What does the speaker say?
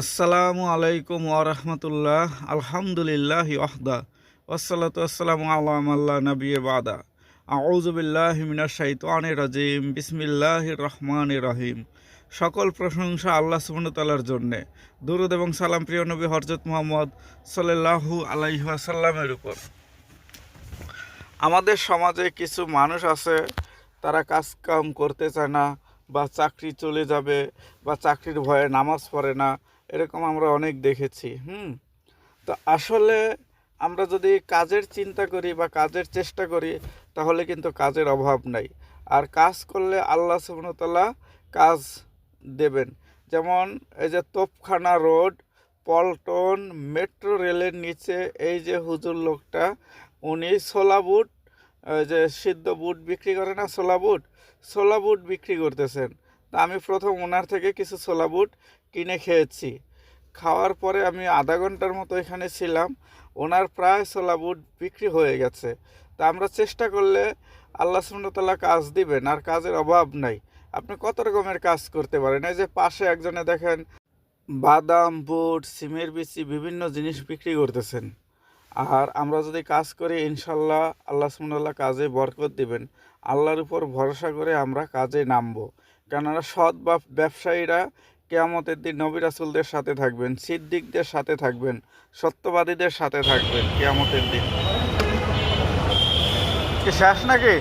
আসসালামু আলাইকুম ওরহমতুল্লাহ আলহামদুলিল্লাহ ওয়াহদা ওসালাত আসসালামু আল্লাহ নবী বাদা। আউজুবিল্লাহ মিনাশ শাইতানির রাজিম বিসমিল্লাহ রহমান রহিম। সকল প্রশংসা আল্লাহ সুবনতালার জন্যে। দুরুদ এবং সালাম প্রিয় নবী হরজত মোহাম্মদ সাল্লাল্লাহু আলাইহি ওয়াসাল্লামের উপর। আমাদের সমাজে কিছু মানুষ আছে, তারা কাজ কাম করতে চায় না বা চাকরি চলে যাবে বা চাকরির ভয়ে নামাজ পড়ে না। এরকম আমরা অনেক দেখেছি, হুম? তো আসলে আমরা যদি কাজের চিন্তা করি বা কাজের চেষ্টা করি, তাহলে কিন্তু কাজের অভাব নাই। আর কাজ করলে আল্লাহ সুবনতলা কাজ দেবেন। যেমন এই যে তোপখানা রোড, পল্টন মেট্রো রেলের নিচে এই যে হুজুর লোকটা, উনি ছোলা বুট যে সিদ্ধ বুট বিক্রি করে না, ছোলা বুট? ছোলা বুট বিক্রি করতেছেন। তা আমি প্রথম ওনার থেকে কিছু ছোলা বুট কিনে খেয়েছি। খাওয়ার পরে আমি আধা ঘণ্টার মতো এখানে ছিলাম। ওনার প্রায় ছোলা বুট বিক্রি হয়ে গেছে। তা আমরা চেষ্টা করলে আল্লাহ সুমনতলা কাজ দিবেন আর কাজের অভাব নাই। আপনি কত রকমের কাজ করতে পারেন? এই যে পাশে একজনে দেখেন, বাদাম, বুট, সিমের বিচি বিভিন্ন জিনিস বিক্রি করতেছেন। আর আমরা যদি কাজ করি ইনশাল্লাহ আল্লাহ সুমনাল্লাহ কাজে বরকত দিবেন। আল্লাহর উপর ভরসা করে আমরা কাজে নামবো। কেননা সৎ বা ব্যবসায়ীরা কেয়ামতের দিন নবী রাসুলদের সাথে থাকবেন, সিদ্দিকদের সাথে থাকবেন, সত্যবাদীদের সাথে থাকবেন কেয়ামতের দিন। কি শেষ নাকি?